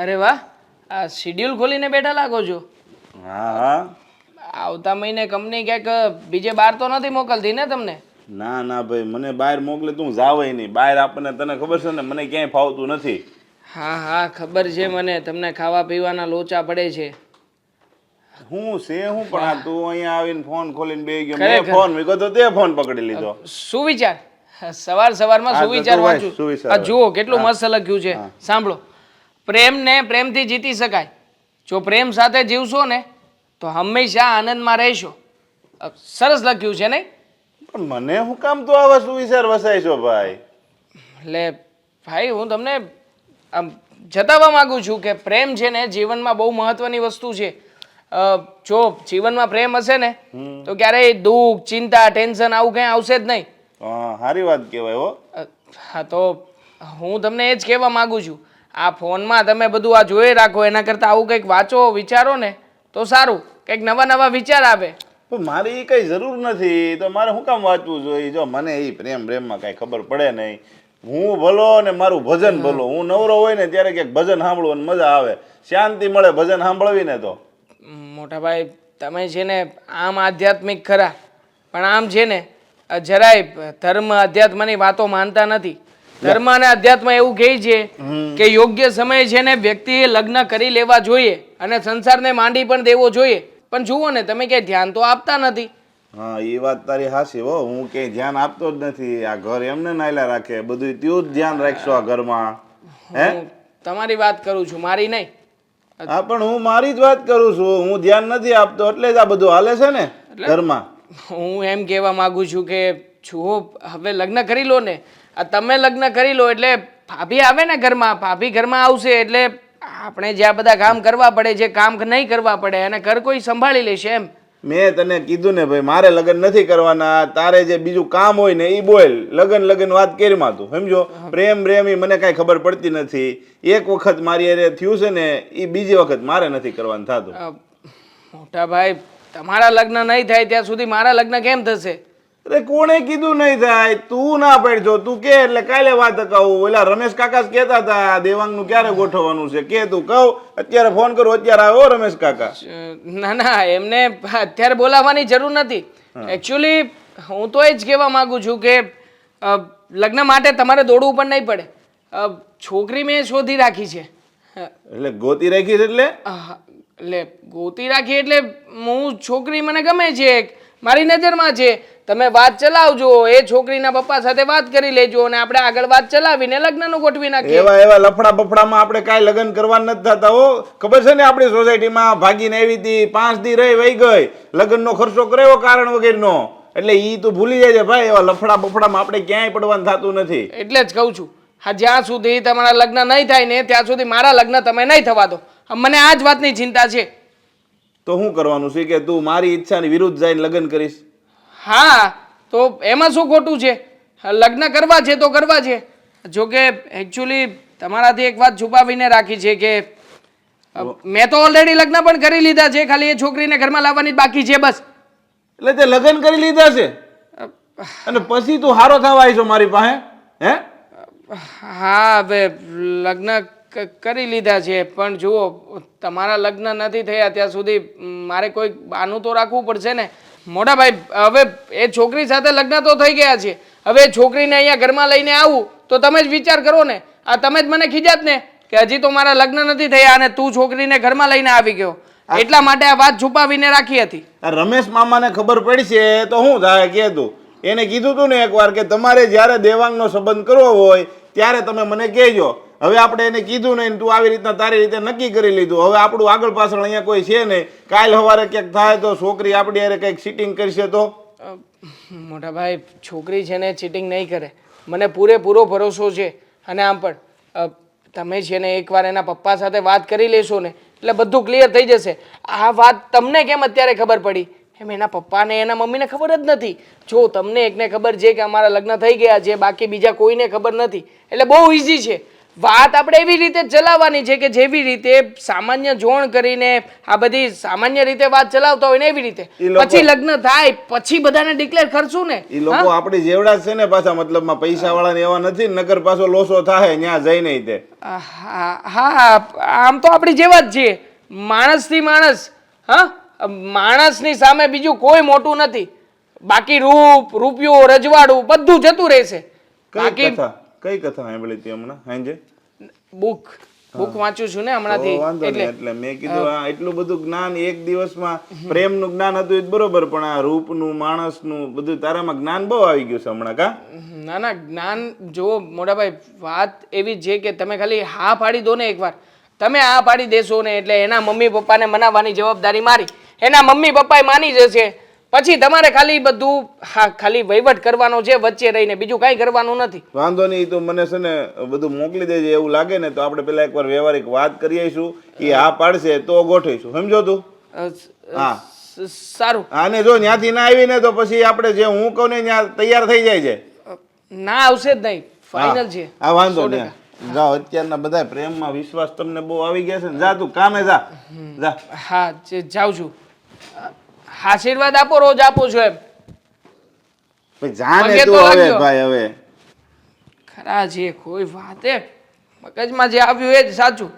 અરે વાહ આ શિડ્યુલ ખોલીને બેઠા લાગો છો? હા. આવતા મહિને કંપની ક્યાંક બીજે બહાર તો નથી મોકલતી ને તમને? ના ના ભાઈ મને બહાર મોકલે તું જાવય નહીં. બહાર આપણને તને ખબર છે ને મને ક્યાંય ફાવતું નથી. હા હા ખબર છે મને. તમને ખાવા પીવાના લોચા પડે છે. હું છે હું પણ આ તું અહીંયા આવીને ફોન ખોલીને બેસી ગયો. મેં ફોન મૂક્યો તો તે ફોન પકડી લીધો. સુવિચાર સવાર સવારમાં સુવિચાર વાંચું આ જુઓ કેટલું મસ્ત લખ્યું છે. સાંભળો. પ્રેમને પ્રેમથી જીતી શકાય. જો પ્રેમ સાથે જીવશો ને તો હંમેશા આનંદમાં રહેશો. સરસ લખ્યું છે નહીં? પણ મને હું કામ તો આવા સુવિચાર વસાય છો ભાઈ? એટલે ભાઈ હું તમને આમ જતાવવા માંગુ છું કે પ્રેમ છે ને જીવનમાં બહુ મહત્વની વસ્તુ છે. જો જીવનમાં પ્રેમ હશે ને તો ક્યારેય દુઃખ ચિંતા ટેન્શન આવું કંઈ આવશે જ નહીં. હા સારી વાત કહેવાય હો. હા તો હું તમને એ જ કહેવા માંગુ છું. આ ફોનમાં તમે બધું આ જોઈ રાખો એના કરતાં આવું કંઈક વાંચો વિચારો ને તો સારું. કંઈક નવા નવા વિચાર આવે. પણ મારી કંઈ કઈ જરૂર નથી. તો મારે શું કામ વાંચવું જોઈએ? જો મને એ પ્રેમ પ્રેમમાં કાંઈ ખબર પડે નહીં. હું ભલો ને મારું ભજન ભલો. હું નવરો હોય ને ત્યારે ક્યાંક ભજન સાંભળવું અને મજા આવે. શાંતિ મળે ભજન સાંભળવી ને તો. મોટાભાઈ તમે છે ને આમ આધ્યાત્મિક ખરા. પણ આમ છે ને જરાય ધર્મ અધ્યાત્મની વાતો માનતા નથી. ધર્મ અને અધ્યાત્મ એવું કહે છે કે યોગ્ય સમય છે ને વ્યક્તિએ લગ્ન કરી લેવા જોઈએ અને સંસારને માંડી પણ દેવો જોઈએ. પણ જુઓ ને તમે ક્યાંય ધ્યાન તો આપતા નથી. હા એ વાત તારી હાસી હો. હું કે ધ્યાન આપતો જ નથી. આ ઘર એમને નાયલા રાખે. બધું તું જ ધ્યાન રાખશો આ ઘરમાં. હે? તમારી વાત કરું છું મારી નહીં. હા પણ હું મારી જ વાત કરું છું. હું ધ્યાન નથી આપતો. એટલે જ આ બધું હાલે છે ને ઘરમાં. હું એમ કહેવા માગું છું કે જુઓ હવે લગ્ન કરી લો ને. આ તમે લગ્ન કરી લો એટલે ભાભી આવે ને ઘરમાં ભાભી ઘરમાં આવશે એટલે આપણે જે આ બધા કામ કરવા પડે જે કામ નહીં કરવા પડે અને ઘર કોઈ સંભાળી લેશે એમ. મેં તને કીધું ને ભાઈ મારે લગ્ન નથી કરવાના. તારે જે બીજું કામ હોય ને એ બોલ. લગ્ન લગ્ન વાત કેરમાં તું સમજો? પ્રેમ પ્રેમ એ મને કાંઈ ખબર પડતી નથી. એક વખત મારી અરે થયું છે ને એ બીજી વખત મારે નથી કરવાનું થતું. મોટા ભાઈ તમારા લગ્ન નહીં થાય ત્યાં સુધી મારા લગ્ન કેમ થશે? અરે કોણે કીધું નહીં થાય? તું ના પડજો તું કે એટલે કાલે વાત કહું. ઓલા રમેશ કાકા કેતા કહેતા હતા દેવાંગનું ક્યારે ગોઠવવાનું છે? કે તું કહું? અત્યારે ફોન કરો અત્યારે આવ્યો રમેશ કાકા. ના ના એમને અત્યારે બોલાવવાની જરૂર નથી. એકચ્યુઅલી હું તો એ જ કહેવા માંગુ છું કે લગ્ન માટે તમારે દોડવું પણ નહીં પડે. છોકરી મેં શોધી રાખી છે. એટલે ગોતી રાખી છે એટલે? એટલે ગોતી રાખી એટલે હું છોકરી મને ગમે છે એક. મારી નજરમાં છે. તમે વાત ચલાવજો. એ છોકરીના પપ્પા સાથે વાત કરી લેજો અને આપણે આગળ વાત ચલાવીને લગ્નનું ગોઠવી નાખીએ. એવા એવા લફડા બફડામાં આપણે કાંઈ લગ્ન કરવા નથી થતા હો. ખબર છે ને આપણી સોસાયટીમાં ભાગીને આવી હતી પાંચ દી રહી વહી ગઈ. લગ્નનો ખર્ચો કર્યો કારણ વગેરેનો. એટલે ઈ તું ભૂલી જાય છે ભાઈ એવા લફડા બફડામાં આપણે ક્યાંય પડવાનું થતું નથી. એટલે જ કહું છું. હા જ્યાં સુધી તમારા લગ્ન નહીં થાય ને ત્યાં સુધી મારા લગ્ન તમે નહીં થવા દો. મને આ જ વાતની ચિંતા છે. તો શું કરવાનું છે કે તું મારી ઈચ્છાની વિરુદ્ધ જઈને લગ્ન કરીશ? હા તો એમાં શું ખોટું છે? લગ્ન કરવા છે તો કરવા છે. જો કે એકચ્યુઅલી તમારાથી એક વાત છુપાવીને રાખી છે કે મેં તો ઓલરેડી લગ્ન પણ કરી લીધા છે ખાલી એ છોકરીને ઘરમાં લાવવાની બાકી છે બસ. એટલે તે લગ્ન કરી લીધા છે? અને પછી તું હારો થવા આવી છો મારી પાસે હે? હા હવે લગ્ન કરી લીધા છે. પણ જુઓ તમારા લગ્ન નથી થયા ત્યાં સુધી મારે કોઈ બાનું તો રાખવું પડશે ને? મોટા ભાઈ હવે એ છોકરી સાથે લગ્ન તો થઈ ગયા છે. હવે છોકરીને અહીંયા ઘરમાં લઈને આવું તો તમે જ વિચાર કરો ને. આ તમે જ મને ખીજાત ને કે હજી તો મારા લગ્ન નથી થયા અને તું છોકરીને ઘરમાં લઈને આવી ગયો. એટલા માટે આ વાત છુપાવીને રાખી હતી. રમેશ મામાને ખબર પડશે તો શું થાય કે તું? એને કીધું તું ને એકવાર કે તમારે જ્યારે દેવાંગનો સંબંધ કરવો હોય ત્યારે તમે મને કહેજો. હવે આપણે એને કીધું નહીં તું આવી રીતના તારી રીતે નક્કી કરી લીધું. હવે આપણું આગળ પાછળ અહીંયા કોઈ છે નહીં. કાલ સવારે ક્યાંક થાય તો છોકરી આપણી હારે કંઈક સીટિંગ કરશે તો? મોટા ભાઈ, છોકરી છે ને ચીટિંગ નહીં કરે. મને પૂરેપૂરો ભરોસો છે. અને આમ પણ તમે છે ને એકવાર એના પપ્પા સાથે વાત કરી લેશો ને, એટલે બધું ક્લિયર થઈ જશે. આ વાત તમને કેમ અત્યારે ખબર પડી? એમ એના પપ્પાને, એના મમ્મીને ખબર જ નથી. જો તમને એકને ખબર છે કે અમારા લગ્ન થઈ ગયા છે, બાકી બીજા કોઈને ખબર નથી. એટલે બહુ ઇઝી છે. વાત આપણે એવી રીતે ચલાવવાની છે કે જેવી રીતે સામાન્ય જોણ કરીને આ બધી સામાન્ય રીતે વાત ચલાવતા હોય ને એવી રીતે. પછી લગ્ન થાય પછી બધાને ડિક્લેર કરશું ને એ લોકો આપણી જેવડા છે ને પાછા મતલબમાં પૈસા વાળા એવા નથી નગર પાછો લોસો થાય ત્યાં જઈને તે. હા આમ તો આપણી જેવા જ છીએ. માણસથી માણસ હા? માણસની સામે બીજું કોઈ મોટું નથી. બાકી રૂપ રૂપિયો રજવાડું બધું જતું રહેશે. બાકી કઈ કથા સાંભળી હતી હમણાં? હાંજે? બુક. બુક વાંચું છું ને હમણાંથી. એટલે મેં કીધું આ એટલું બધું જ્ઞાન એક દિવસમાં પ્રેમનું જ્ઞાન હતું એ બરોબર પણ આ રૂપનું માણસનું બધું તારામાં જ્ઞાન બહુ આવી ગયું છે હમણાં કા? ના ના જ્ઞાન જુઓ મોટાભાઈ વાત એવી છે કે તમે ખાલી હા પાડી દો ને એકવાર. તમે હા પાડી દેશો ને એટલે એના મમ્મી પપ્પાને મનાવવાની જવાબદારી મારી. એના મમ્મી પપ્પાએ માની જશે. પછી તમારે ખાલી બધું હા ખાલી વહીવટ કરવાનો છે વચ્ચે રહીને બીજું કાંઈ કરવાનું નથી. વાંધો નહીં તો મને છે ને બધું મોકલી દેજે એવું લાગે ને તો આપણે પેલા એકવાર વ્યવહારિક વાત કરી આવીશું એ હા પાડશે તો ગોઠવીશું. સમજો તું? હા. સારું. અને જો ત્યાંથી ના આવીને તો પછી આપણે જે હું કહું ને ત્યાં તૈયાર થઈ જાય છે. ના આવશે જ નહીં. ફાઇનલ છે. આ વાંધો નહીં. જાઓ અત્યારના બધા પ્રેમમાં વિશ્વાસ તમને બહુ આવી ગયા છે ને. જા તું કામે જા. જા. હા જાઉં છું. આશીર્વાદ આપો રોજ આપો છો એમ. ભાઈ જા ને તું હવે ભાઈ હવે. ખરા છે કોઈ વાતે મગજમાં જે આવ્યું એ જ સાચું.